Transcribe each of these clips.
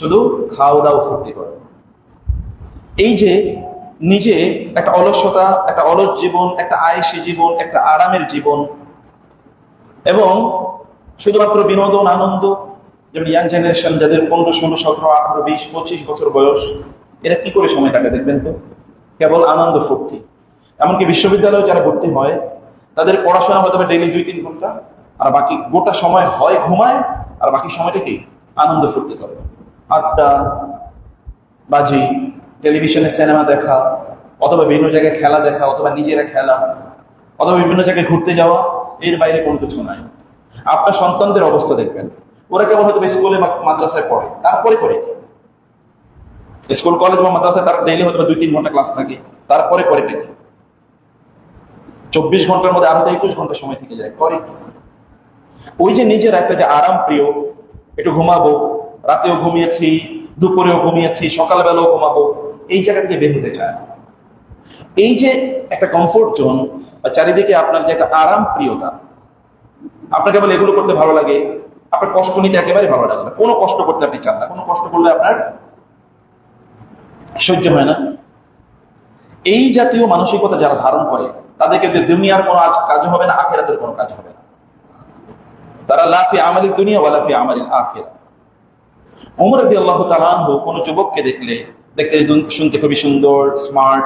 শুধু খাওয়া দাওয়া ফুর্তি করে। এই যে নিজে একটা অলসতা, একটা অলস জীবন, একটা আয়েসি জীবন, একটা আরামের জীবন, এবং শুধুমাত্র বিনোদন, আনন্দ, যেমন ইয়াং জেনারেশন যাদের পনেরো, ষোলো, সতেরো, আঠারো, বিশ, পঁচিশ বছর বয়স, এরা কি করে সময় কাটে দেখবেন তো? কেবল আনন্দ, ফুর্তি। এমনকি বিশ্ববিদ্যালয়ে যারা ভর্তি হয়, তাদের পড়াশোনা পারে ডেইলি দুই, তিন ঘণ্টা, আর বাকি গোটা সময় হয়, ঘুমায়, আর বাকি সময়টা কি? আনন্দ, ফুর্তি করে। আড্ডা, বাজি, টেলিভিশনে সিনেমা দেখা, অথবা বিভিন্ন জায়গায় খেলা দেখা, অথবা নিজেরা খেলা, অথবা বিভিন্ন জায়গায় ঘুরতে যাওয়া, এর বাইরে কোনো কিছু নাই। আপনার সন্তানদের অবস্থা দেখবেন। ওরা কেবল হয়তো স্কুলে বা মাদ্রাসায় পড়ে। তারপরে করে কি? স্কুল, কলেজ বা মাদ্রাসায় তার ডেইলি হয়তো দুই তিন ঘণ্টা ক্লাস থাকে। তারপরে করে কি? চব্বিশ ঘণ্টার মধ্যে আরও তো একুশ ঘণ্টা সময় থেকে যায়। করে ওই যে নিজের একটা যে আরাম প্রিয়, একটু ঘুমাবো রাতেও ঘুমিয়েছি, দুপুরেও ঘুমিয়েছি, সকালবেলাও ঘুমাবো। এই জায়গা থেকে বের হতে চায় এই যে একটা কমফোর্ট জোন বা চারিদিকে আপনার যে একটা আরাম প্রিয়তা আপনার কেবল এগুলো করতে ভালো লাগে, আপনার কষ্ট নিতে একেবারে ভালো লাগে না। কোনো কষ্ট করতে আপনি চান না। কোনো কষ্ট করলে আপনার সহ্য হয় না। এই জাতীয় মানসিকতা যারা ধারণ করে, তাদেরকে দুনিয়ার কোনো কাজ হবে না, আখেরাতের কোনো কাজ হবে না। তারা লাফি আমালি দুনিয়া ওয়া লাফি আমালিল আখিরা উমর রদি আল্লাহ তালানহু কোনো যুবককে দেখলে দেখতে শুনতে খুবই সুন্দর স্মার্ট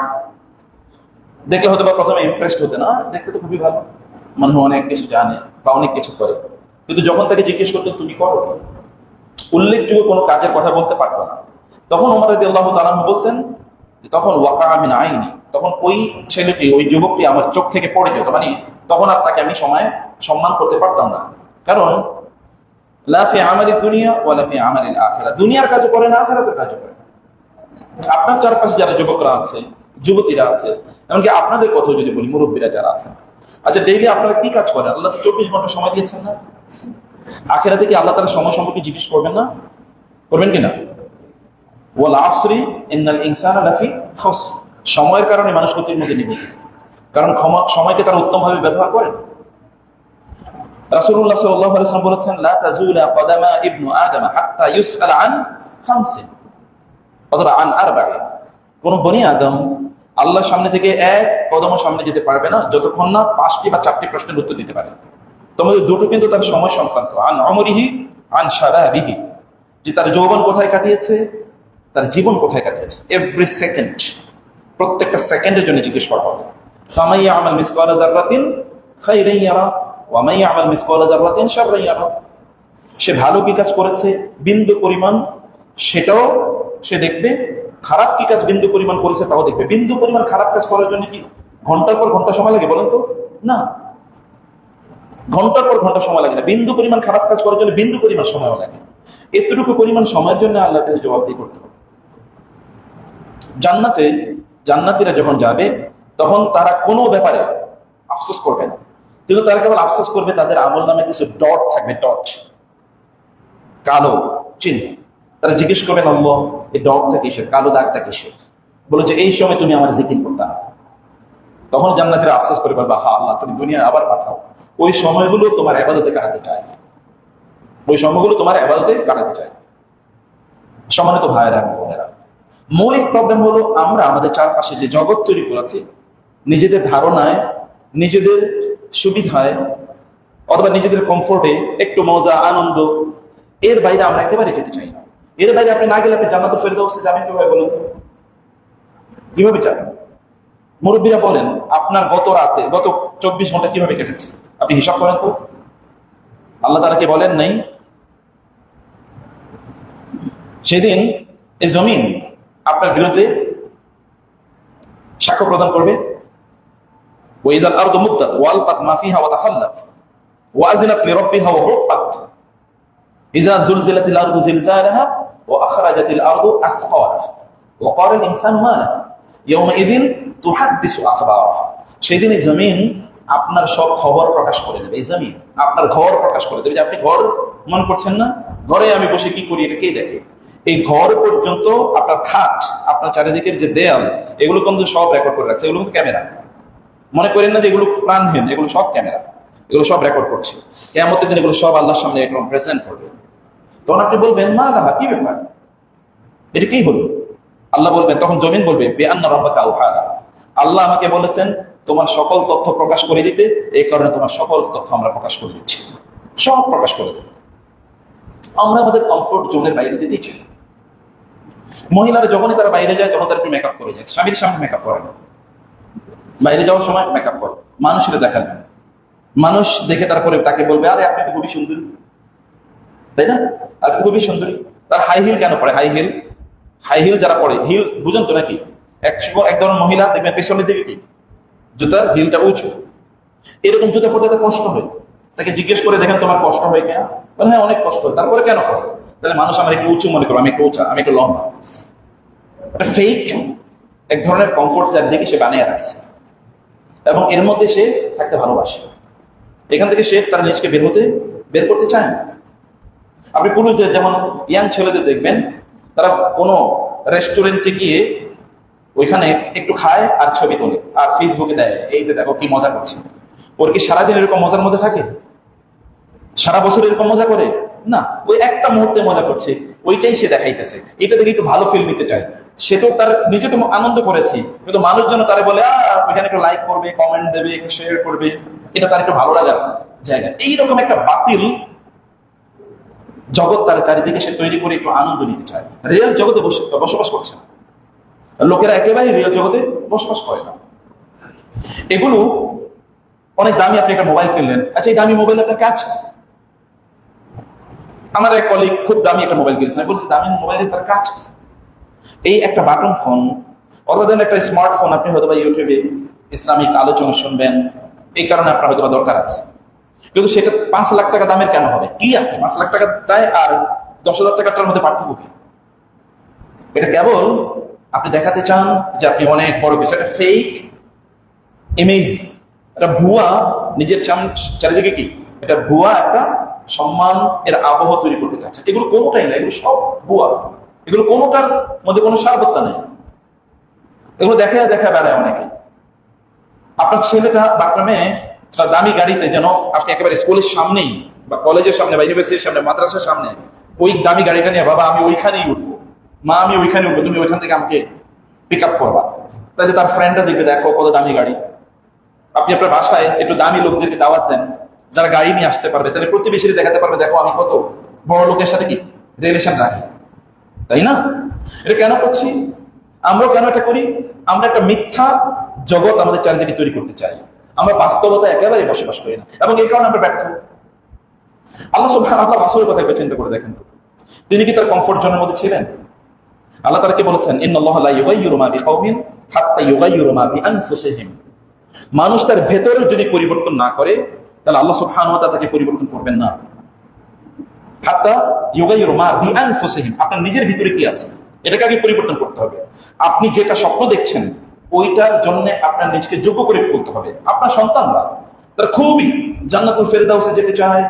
দেখলে হয়তো বা প্রথমে ইমপ্রেসড হতে না দেখতে তো খুবই ভালো। মনে হয় অনেক কিছু জানে বা অনেক কিছু করে। কিন্তু যখন তাকে জিজ্ঞেস করতেন তুমি করো কি? উল্লেখযোগ্য কোনো কাজের কথা বলতে পারতো না। তখন উমর রদি আল্লাহ তালানহু বলতেন তখন ওয়াকা আমি আইনি, তখন ওই ছেলেটি, ওই যুবকটি আমার চোখ থেকে পড়ে যেত। মানে তখন আর তাকে আমি সময় সম্মান করতে পারতাম না। কারণ লাফি আমারি দুনিয়া ও লাফি আমারিল আখেরা দুনিয়ার কাজও করে না, আখেরাতের কাজও করে। আপনার চারপাশে যারা যুবকরা আছে, যুবতীরা আছে, এমনকি আপনাদের কথা যদি বলি, মুরব্বীরা যারা আছেন আচ্ছা ডেইলি আপনারা কি কাজ করেন? আল্লাহ চব্বিশ ঘণ্টা সময় দিয়েছেন না? আখেরাতে কি আল্লাহ তারা সময় সম্পর্কে জিজ্ঞেস করবেন না? করবেন কি না? ওয়াল আসরি ইন্নাল ইনসান লাফি খস সময়ের কারণে মানুষ ক্ষতির মধ্যে নিবেদিত কারণ সময়কে তারা উত্তমভাবে ব্যবহার করেন। রাসূলুল্লাহ সাল্লাল্লাহু আলাইহি ওয়াসাল্লাম বলেছেন, লা তাজুলা কদামা ইবনু আদম হাত্তা ইউসআল আন খামসিন অথবা আন আরবাঈন কোন বনি আদম আল্লাহর সামনে থেকে এক কদম সামনে যেতে পারবে না, যতক্ষণ না পাঁচটি বা চারটি প্রশ্নের উত্তর দিতে পারে। তোমাদের দুটো কিন্তু তার সময় সংক্রান্ত, আন অমরিহি আন সারাবিহি যে তার যৌবন কোথায় কাটিয়েছে, তার জীবন কোথায় কাটিয়েছে। এভরি সেকেন্ড প্রত্যেকটা সেকেন্ডের জন্য জিজ্ঞেস করা হবে। ফামাইয়া আমাল মিসকালা যাররাতিন খাইরান ইয়ারা ওয়া মাইয়া আমাল মিসকালা যাররাতিন শাররান ইয়ারা সে ভালো কি কাজ করেছে? বিন্দু পরিমাণ সেটাও সে দেখবে। খারাপ কি কাজ বিন্দু পরিমাণ করেছে তাও দেখবে। বিন্দু পরিমাণ খারাপ কাজ করার জন্য কি ঘণ্টার পর ঘণ্টা সময় লাগে বলেন তো? না। ঘণ্টার পর ঘণ্টা সময় লাগে না। বিন্দু পরিমাণ খারাপ কাজ করার জন্য বিন্দু পরিমাণ সময় লাগে। এতটুকু পরিমাণ সময়ের জন্য আল্লাহ আল্লাহকে জবাবদি করতে হবে। জান্নাতে জান্নাতিরা যখন যাবে, তখন তারা কোনো ব্যাপারে আফসোস করবে না। কিন্তু তারা কেবল আফসোস করবে, তাদের আমল নামে কিছু ডট থাকবে ডট কালো চিহ্ন। তারা জিজ্ঞেস করবেন আল্লাহ এই ডটটা কিসের? কালো দাগটা কিসের? বলে যে, এই সময় তুমি আমার জিকির করতে তখন জান্নাতিরা আফসোস করে বলবা হা আল্লাহ, তুমি দুনিয়া আবার পাঠাও। ওই সময়গুলো তোমার আবাদতে কাটাতে চাই ওই সময়গুলো তোমার আবাদতে কাটাতে চায়। সমানিত ভাইয়েরা, বোনেরা, মৌলিক প্রবলেম হলো, আমরা আমাদের চারপাশে যে জগৎ তৈরি করেছি, নিজেদের ধারণায়, নিজেদের সুবিধায় অথবা নিজেদের কমফোর্টে একটু মজা, আনন্দ, এর বাইরে আমরা একেবারে যেতে চাই না। এর বাইরে আপনি না গেলে আপনি জান্নাত ফেরদৌসে যাবেন কীভাবে বলুন তো? কীভাবে যাবেন? মুরব্বীরা বলেন, আপনার গত রাতে, গত চব্বিশ ঘণ্টা কীভাবে কেটেছে? আপনি হিসাব করেন তো। আল্লাহ তারাকে বলেন নাই? সেদিন এই জমিন আপনার বিরুদ্ধে সাক্ষ্য প্রদান করবে। وإذا الأرض مدت وألقت ما فيها وتخلت وأذنت لربها وحقت إذا زلزلت الأرض زلزالها وأخرجت الأرض أثقالها وقال الإنسان ما لها يومئذ تحدث أخبارها সেদিন এই জমিন আপনার সব খবর প্রকাশ করে দেবে এই জমিন আপনার ঘর প্রকাশ করে দেবে যে আপনি ঘর মনে করছেন না ঘরে আমি বসে কি করি এটা কে দেখে এই ঘর পর্যন্ত আপনার খাট আপনার চারিদিকের যে দেয়াল এগুলো কিন্তু সব রেকর্ড করে রাখছে এগুলো কিন্তু ক্যামেরা মনে করেন না যে এগুলো প্রাণহীন, এগুলো সব ক্যামেরা, এগুলো সব রেকর্ড করছে। কেমতের দিন এগুলো সব আল্লাহর সামনে একদম প্রেজেন্ট করবে। তখন আপনি বলবেন, মা লাহা, কি ব্যাপার? এটা কি হলো? আল্লাহ বলবেন, তখন জমিন বলবে, বেআন্না রব্বাকা আউহাদাহা আল্লাহ আমাকে বলেছেন, তোমার সকল তথ্য প্রকাশ করে দিতে, এই কারণে তোমার সকল তথ্য আমরা প্রকাশ করে দিচ্ছি। সব প্রকাশ করে দেব। আমরা আমাদের কমফোর্ট জোনের বাইরে যেতেই চাই। মহিলারা যখনই তারা বাইরে যায়, তখন তারা একটু মেকআপ করে যায়। স্বামীর সামনে মেকআপ করে না। বাইরে যাওয়ার সময় মেকআপ করে। মানুষের দেখার না মানুষ দেখে তারপরে তাকে বলবে আরে আপনি তো খুবই সুন্দরী। তাই না? আর খুবই সুন্দরী। তার হাই হিল কেন পড়ে? হাই হিল হাই হিল যারা পড়ে হিল বুঝেন তো নাকি? এক এক ধরনের মহিলা দেখবেন পেছনের দিকে কি? জুতার হিলটা উঁচু। এরকম জুতা পড়তে তার কষ্ট হয়। তাকে জিজ্ঞেস করে দেখেন তোমার কষ্ট হয় কেন? বলে, হ্যাঁ অনেক কষ্ট হয়। তারপরে কেন তাহলে মানুষ আমার একটু উঁচু মনে করো আমি একটু উঁচা আমি একটু লম্বা। ফেক এক ধরনের কমফোর্ট চারিদিকে সে বানিয়ে রাখছে। এবং এর মধ্যে সে থাকতে ভালোবাসে। এখান থেকে সে তার নিজকে বের হতে, বের করতে চায় না। আপনি পুরুষদের যেমন ইয়াং ছেলেদের দেখবেন, তারা কোনো রেস্টুরেন্টে গিয়ে ওইখানে একটু খায় আর ছবি তোলে, আর ফেসবুকে দেয়, এই যে দেখো কি মজা করছে। ওর কি সারাদিন এরকম মজার মধ্যে থাকে? সারা বছর এরকম মজা করে? না, ওই একটা মুহূর্তে মজা করছে। ওইটাই সে দেখাইতেছে। এটা দেখে একটু ভালো ফিল্ম নিতে চায়। সে তো তার নিজে তো আনন্দ করেছে। কিন্তু মানুষজন তারা বলে ওইখানে একটু লাইক করবে কমেন্ট দেবে, একটু শেয়ার করবে। এটা তার একটু ভালো লাগার জায়গা। এইরকম একটা বাতিল জগৎ তার চারিদিকে সে তৈরি করে একটু আনন্দ নিতে চায়। রিয়েল জগতে বসে- বসবাস করছে না। লোকেরা একেবারে রিয়েল জগতে বসবাস করে না। এগুলো অনেক দামি আপনি একটা মোবাইল কিনলেন। আচ্ছা এই দামি মোবাইল আপনার কাজ? আমার এক কলিগ খুব দামি একটা মোবাইল কিনেছেন আমি বলছি, দামি মোবাইলের তার কাজ এই একটা বাটন ফোন ধরেন একটা স্মার্টফোন আপনি হয়তো বা ইউটিউবে ইসলামিক আলোচনা শুনবেন, এই কারণে আপনার হয়তো দরকার আছে। কিন্তু সেটা পাঁচ লাখ টাকা দামের কেন হবে? কি আছে? পাঁচ লাখ টাকা দেয় আর দশ হাজার টাকাটার মধ্যে পার্থক্য কি? এটা কেবল আপনি দেখাতে চান যে আপনি অনেক বড় কিছু, একটা ফেক ইমেজ একটা ভুয়া, নিজের চারিদিকে কি? এটা ভুয়া একটা সম্মান এর আবহ তৈরি করতে চাচ্ছে। এগুলো কোনোটাই না, এগুলো সব ভুয়া। এগুলো কোনোটার মধ্যে কোনো সারবত্তা নেই। এগুলো দেখা দেখা বেড়ায় অনেকে। আপনার ছেলেটা বা আপনার মেয়ে তার দামি গাড়িতে যেন আপনি একেবারে স্কুলের সামনেই বা কলেজের সামনে বা ইউনিভার্সিটির সামনে, মাদ্রাসার সামনে ওই দামি গাড়িটা নিয়ে, বাবা, আমি ওইখানেই উঠবো। মা, আমি ওইখানে উঠবো। তুমি ওইখান থেকে আমাকে পিক আপ করবা। তাহলে তার ফ্রেন্ডরা দেখবে, দেখো, কত দামি গাড়ি। আপনি আপনার বাসায় একটু দামি লোকদেরকে দাওয়াত দেন। যারা গাড়ি নিয়ে আসতে পারবে তাহলে প্রতিবেশীরা দেখাতে পারবে, দেখো আমি কত বড় লোকের সাথে কি রিলেশন রাখি। তাই না? এটা কেন করছি? আমরা কেন এটা করি? আমরা একটা মিথ্যা জগৎ আমাদের চারিদিকে তৈরি করতে চাই। আমরা বাস্তবতা একেবারে বসবাস করি না। এবং এই কারণে আমরা ব্যর্থ। আল্লাহ সুবহান আল্লাহ রাসূলের কথা একবার চিন্তা করে দেখেন তো। তিনি কি তার কমফোর্ট জোনের মধ্যে ছিলেন? আল্লাহ তারা কি বলেছেন? মানুষ তার ভেতরে যদি পরিবর্তন না করে তাহলে আল্লাহ সুবহানাহু তাকে পরিবর্তন করবেন না। হাত্তা ইউগাইয়িরু মা বিআনফুসিহিম। আপনার নিজের ভিতরে কি আছে? এটাকে আগে পরিবর্তন করতে হবে। আপনি যেটা স্বপ্ন দেখছেন, ওইটার জন্য আপনার নিজকে যোগ্য করে তুলতে হবে। আপনার সন্তানরা, তার খুবই জান্নাতুল ফেরদাউসে যেতে চায়।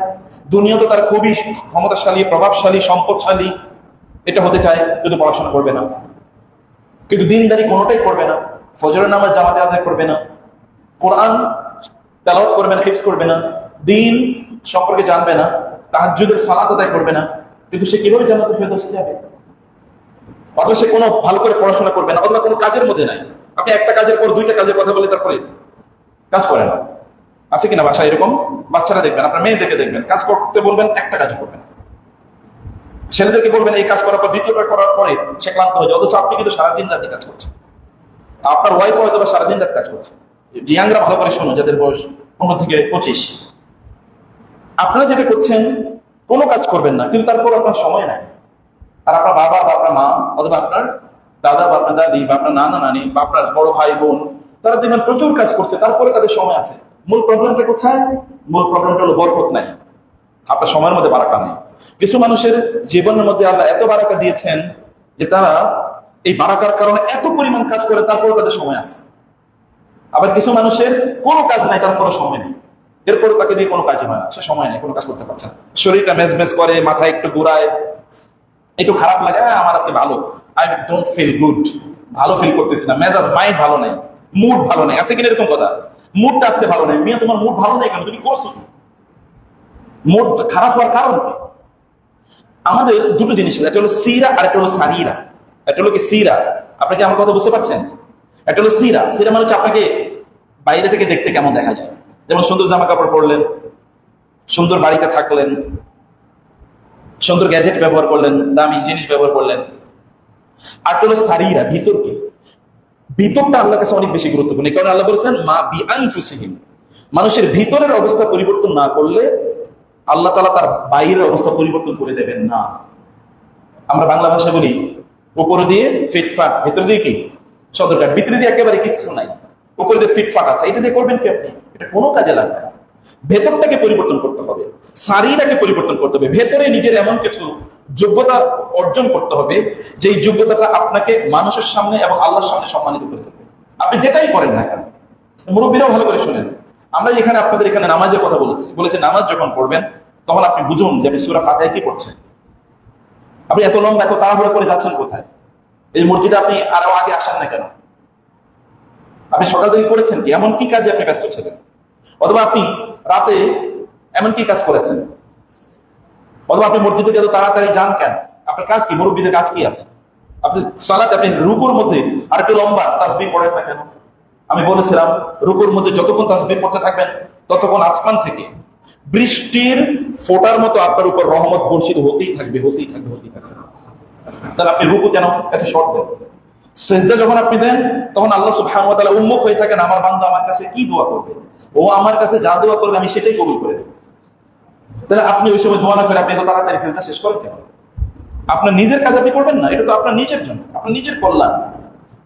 দুনিয়া তো তার খুবই ক্ষমতাশালী, প্রভাবশালী, সম্পদশালী। এটা হতে চায় কিন্তু পড়াশোনা করবে না। কিন্তু দিনদারি কোনোটাই করবে না। ফজরের নামাজ জামাতে আদায় করবে না। কোরআন তেলাওয়াত করবে না, হিফজ করবে না, দিন সম্পর্কে জানবে না, তাহাজ্জুদের সালাত আদায় করবে না, কিন্তু সে কীভাবে জান্নাতুল ফেরদাউসে যাবে? অথবা সে কোনো ভালো করে পড়াশোনা করবে না, অথবা কোনো কাজের মধ্যে নাই। আপনি একটা কাজের পর দুইটা কাজের কথা বলে তারপরে কাজ করে না। আছে কিনা বাসা এরকম? বাচ্চারা দেখবেন, আপনার মেয়েদেরকে দেখবেন, কাজ করতে বলবেন, একটা কাজ করবেন ছেলেদেরকে বলবেন, এই কাজ করার পর, দ্বিতীয়বার করার পরে সে ক্লান্ত হয়ে যায়, অথচ আপনি কিন্তু সারাদিন রাতে কাজ করছেন। আপনার ওয়াইফ হয়তো বা সারাদিন রাত কাজ করছে। জিয়াংরা ভালো করে শোনো, যাদের বয়স পনেরো থেকে পঁচিশ। আপনারা যেটা করছেন, কোনো কাজ করবেন না, কিন্তু তারপর আপনার সময় নাই। আর আপনার বাবা বা আপনার মা, অথবা আপনার দাদা বা আপনার দাদি বা আপনার নানা নানি বা আপনার বড় ভাই বোন, তারা দেখবেন প্রচুর কাজ করছে, তারপরে তাদের সময় আছে। মূল প্রবলেমটা কোথায়? মূল প্রবলেমটা হলো বরকত নাই। আপনার সময়ের মধ্যে বারাকা নেই। কিছু মানুষের জীবনের মধ্যে আল্লাহ এত বারাকা দিয়েছেন যে তারা এই বারাকার কারণে এত পরিমাণ কাজ করে, তারপরে তাদের সময় আছে। আবার কিছু মানুষের কোনো কাজ নাই তার কোনো সময় নেই। এরপরে তাকে দিয়ে কোনো কাজই হয় না। সে সময় নেই কোনো কাজ করতে পারছে না। শরীরটা মেজ মেজ করে মাথায় একটু ঘুরায় একটু খারাপ লাগে "আহ, আমার আজকে ভালো। আই ডোন্ট ফিল গুড ভালো ফিল করতেছি না। মেজাজ মাইন্ড ভালো নেই মুড ভালো নেই। আছে কিনা এরকম কথা? মুডটা আজকে ভালো নেই। মিয়া তোমার মুড ভালো নেই কেন? তুমি করছ মুড খারাপ হওয়ার কারণ কি? আমাদের দুটো জিনিস একটা হলো সিরা আর একটা হলো সারিরা। একটা হলো কি সিরা? আপনি কি আমার কথা বুঝতে পারছেন? একটা হলো সিরা। সিরা মানে হচ্ছে আপনাকে বাইরে থেকে দেখতে কেমন দেখা যায়? যেমন সুন্দর জামা কাপড় পরলেন, সুন্দর বাড়িতে থাকলেন, সুন্দর গ্যাজেট ব্যবহার করলেন, দামি জিনিস ব্যবহার করলেন। আর হলো সারিরা ভিতরকে, ভিতরটা আল্লাহ কাছে অনেক বেশি গুরুত্বপূর্ণ। কারণে আল্লাহ বলেছেন, মা বি মানুষের ভিতরের অবস্থা পরিবর্তন না করলে আল্লাহ তালা তার বাইরের অবস্থা পরিবর্তন করে দেবেন না। আমরা বাংলা ভাষা বলি, উপরে দিয়ে ফিটফাট, ভেতর দিয়ে কি? সদরকার ভিতরে দিয়ে একেবারে কিছু নাই। উপরে দিয়ে ফিটফাট আছে। এটা দিয়ে করবেন কি আপনি? এটা কোনো কাজে লাগবে না। ভেতরটাকে পরিবর্তন করতে হবে। শারীরাকে পরিবর্তন করতে হবে। ভেতরে নিজের এমন কিছু যোগ্যতা অর্জন করতে হবে যে যোগ্যতাটা আপনাকে মানুষের সামনে এবং আল্লাহর সামনে সম্মানিত করে দেবে আপনি যেটাই করেন না কেন, মুরব্বীরাও ভালো করে শোনেন। আমরা এখানে আপনাদের এখানে নামাজের কথা বলেছি। বলেছে, নামাজ যখন পড়বেন, তখন আপনি বুঝুন যে আপনি সুরা ফাতেহা কি পড়ছেন। আপনি এত লম্বা, এত তাড়াহুড়া করে যাচ্ছেন কোথায়? এই মসজিদে আপনি আরও আগে আসেন না কেন? আপনি সকাল থেকে করেছেন কি? এমন কি কাজে আপনি ব্যস্ত ছিলেন? অথবা আপনি রাতে এমন কি কাজ করেছেন? অথবা আপনি মসজিদে এত তাড়াতাড়ি যান কেন? আপনার কাজ কি? মুরব্বীদের কাজ কি আছে? আপনি সালাতে আপনি রুকুর মধ্যে আর একটু লম্বা তাসবিহ পড়েন না কেন? আমি বলেছিলাম, রুকুর মধ্যে যতক্ষণ তাসবিহ পড়তে থাকবেন, ততক্ষণ আসমান থেকে বৃষ্টির ফোটার মতো আপনার উপর রহমত বর্ষিত হতেই থাকবে হতেই থাকবে হতেই থাকবে। তাহলে আপনি রুকু কেন? এত শর্ট দেন সেজদা যখন আপনি দেন, তখন আল্লাহ সুবহানাহু ওয়া তাআলা উন্মুখ হয়ে থাকেন, আমার বান্দা আমার কাছে কি দোয়া করবে? ও আমার কাছে যা দোয়া করবে, আমি সেটাই কবুল করে নেব। তাহলে আপনি ওই সময় দোয়া না করে আপনি এত তাড়াতাড়ি সেজদা শেষ করেন কেন? আপনার নিজের কাজ আপনি করবেন না, এটা তো আপনার নিজের জন্য, আপনার নিজের কল্যাণ।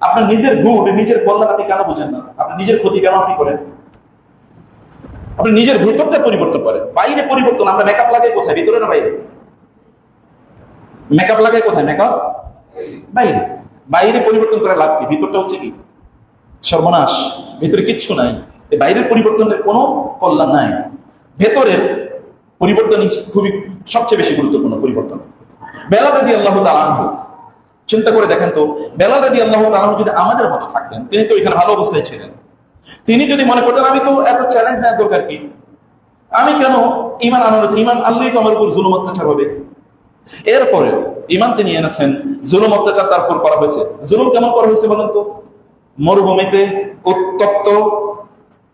আপনার নিজের গুড নিজের কল্যাণ আপনি কেন বুঝেন না? আপনার নিজের ক্ষতি কেন আপনি করেন? আপনি নিজের ভেতরটা পরিবর্তন করেন, বাইরে পরিবর্তন, আমরা মেকআপ লাগাই কোথায়? ভিতরে না বাইরে? মেকআপ লাগাই কোথায়? মেকআপ বাইরে। বাইরে পরিবর্তন করে লাভ কি? ভিতরটা হচ্ছে কি? সর্বনাশ। ভিতরে কিচ্ছু নাই। বাইরের পরিবর্তনের কোনো কল্যাণ নাই। ভেতরের পরিবর্তন খুবই সবচেয়ে বেশি গুরুত্বপূর্ণ পরিবর্তন। বেলা রাদি আল্লাহ তালানহু চিন্তা করে দেখেন তো, বেলা রাদি আল্লাহ তালানহু যদি আমাদের মতো থাকতেন, তিনি তো এখানে ভালো অবস্থায় ছিলেন। তিনি যদি মনে করতেন, আমি তো এত চ্যালেঞ্জ নেওয়ার দরকার কি? আমি কেন ইমান আনন্দ ইমান আনলেই তো আমার উপর জুলুম অত্যাচার হবে? এরপরে ইমান তিনি এনেছেন, জুলুম অত্যাচার তার উপর করা হয়েছে। জুলুম কেমন করা হয়েছে বলেন তো? মরুভূমিতে উত্তপ্ত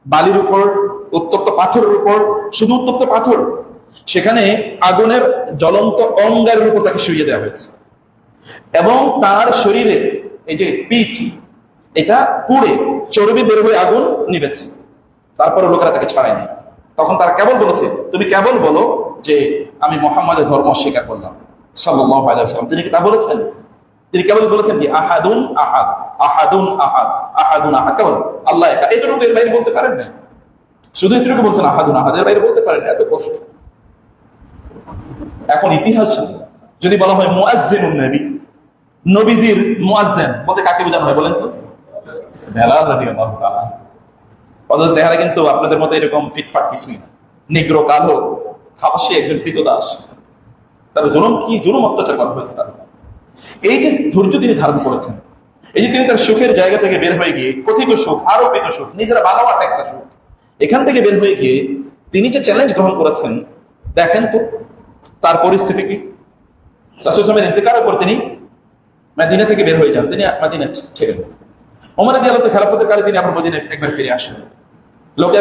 বালির উপর, উত্তপ্ত পাথরের উপর, শুধু উত্তপ্ত পাথর, সেখানে আগুনের জ্বলন্ত অঙ্গারের উপর তাকে শুইয়ে দেওয়া হয়েছে। এবং তার শরীরে এই যে পিঠ, এটা পুড়ে চর্বি বের হয়ে আগুন নিবেছে তারপরে লোকেরা তাকে ছাড়ায়নি। তখন তারা কেবল বলেছে, তুমি কেবল বলো যে আমি মোহাম্মদের ধর্ম স্বীকার করলাম। ওয়াসাল্লাম। তিনি কি তা বলেছেন? তিনি কেবল বলেছেন কি আহাদুন আহাদ আহাদুন আহাদ আহাদুন আহাদ। কেবল আল্লাহ একা। এতটুকু এর বাইরে বলতে পারেন না। শুধু এতটুকু বলছেন আহাদুন আহাদের বাইরে বলতে পারেন এত কষ্ট। এখন ইতিহাস। যদি বলা হয় মুয়াজ্জিনুন নবী, নবীজির মুয়াজ্জিন বলতে কাকে বোঝানো হয় বলেন তো? বেলাল রাদিয়াল্লাহু তাআলা। অথচ চেহারা কিন্তু আপনাদের মতো এরকম ফিটফাট কিছুই না। নিগ্র কালো হাবশি একজন কৃতদাস তার জুলুম কি? জুলুম অত্যাচার করা হয়েছে তার এই যে ধৈর্য তিনি ধারণ করেছেন, এই যে তিনি তার সুখের জায়গা থেকে বের হয়ে গিয়ে কথিত সুখ, আরোপিত সুখ, নিজেরা বানাওয়াট একটা সুখ, এখান থেকে বের হয়ে গিয়ে তিনি যে চ্যালেঞ্জ গ্রহণ করেছেন, দেখেন তো, তার পরিস্থিতি কি? রাসুল ইসলামের ইন্তেকারের পর তিনি মাদিনা থেকে বের হয়ে যান। তিনি মাদিনা ছেড়ে ওমর দিয়ে খেলাফতের কালে তিনি আবার মদিনায় একবার ফিরে আসেন। লোকে